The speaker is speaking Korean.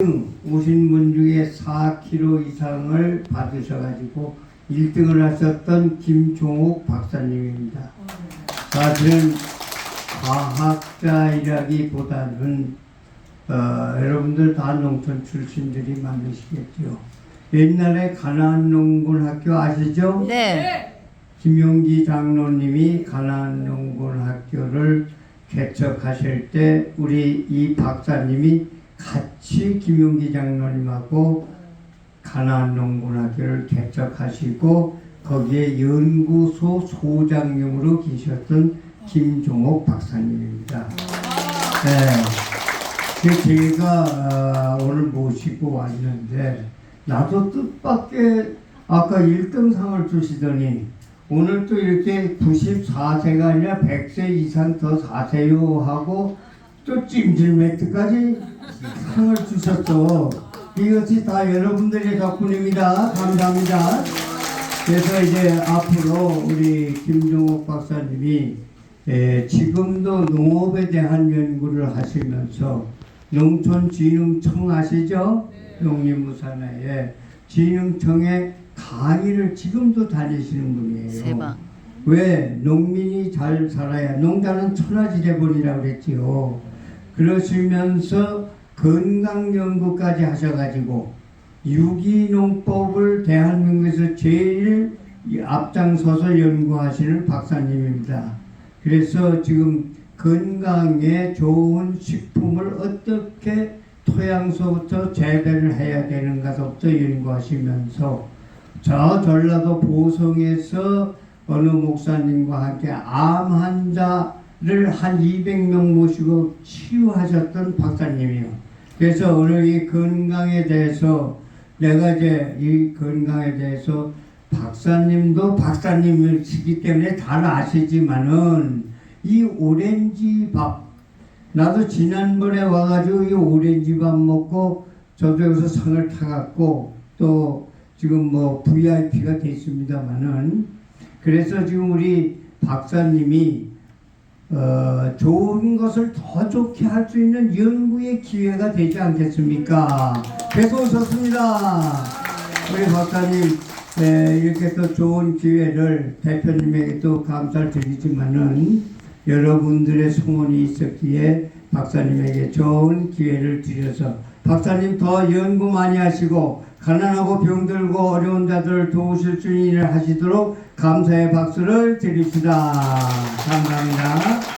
오신 분 중에 4kg 이상을 받으셔가지고 1등을 하셨던 김종욱 박사님입니다. 사실은 과학자이라기보다는 어, 여러분들 다 농촌 출신들이 많으시겠죠. 옛날에 가난농군학교 아시죠? 네. 김용기 장로님이 가난농군학교를 개척하실 때 우리 이 박사님이 같이 김용기 장로님하고 가난농군학교를 개척하시고 거기에 연구소 소장님으로 계셨던 김종옥 박사님입니다. 네. 그 제가 어, 오늘 모시고 왔는데 나도 뜻밖의 아까 1등상을 주시더니 오늘 또 이렇게 94세가 아니라 100세 이상 더 사세요 하고 또 찜질매트까지 상을 주셨어. 이것이 다 여러분들의 덕분입니다. 감사합니다. 그래서 이제 앞으로 우리 김종옥 박사님이 에, 지금도 농업에 대한 연구를 하시면서 농촌진흥청 아시죠? 농림부산에 진흥청에 강의를 지금도 다니시는 분이에요. 세방. 왜 농민이 잘 살아야 농자는 천하지대본이라고 그랬지요. 그러시면서 건강 연구까지 하셔가지고 유기농법을 대한민국에서 제일 이 앞장서서 연구하시는 박사님입니다. 그래서 지금 건강에 좋은 식품을 어떻게 토양서부터 재배를 해야 되는가부터 연구하시면서 저 전라도 보성에서 어느 목사님과 함께 암 환자를 한 200명 모시고 치유하셨던 박사님이요. 그래서 오늘 이 건강에 대해서 내가 이제 이 건강에 대해서 박사님도 박사님이시기 때문에 잘 아시지만은 이 오렌지 밥 나도 지난번에 와가지고 이 오렌지 밥 먹고 저도 여기서 상을 타갖고 또 지금 뭐 VIP가 됐습니다만은 그래서 지금 우리 박사님이 어, 좋은 것을 더 좋게 할 수 있는 연구의 기회가 되지 않겠습니까? 그래서 오셨습니다. 우리 박사님 에, 이렇게 또 좋은 기회를 대표님에게 또 감사를 드리지만은 여러분들의 소원이 있었기에 박사님에게 좋은 기회를 드려서 박사님 더 연구 많이 하시고 가난하고 병들고 어려운 자들을 도우실 수 있는 일을 하시도록 감사의 박수를 드립시다. 감사합니다.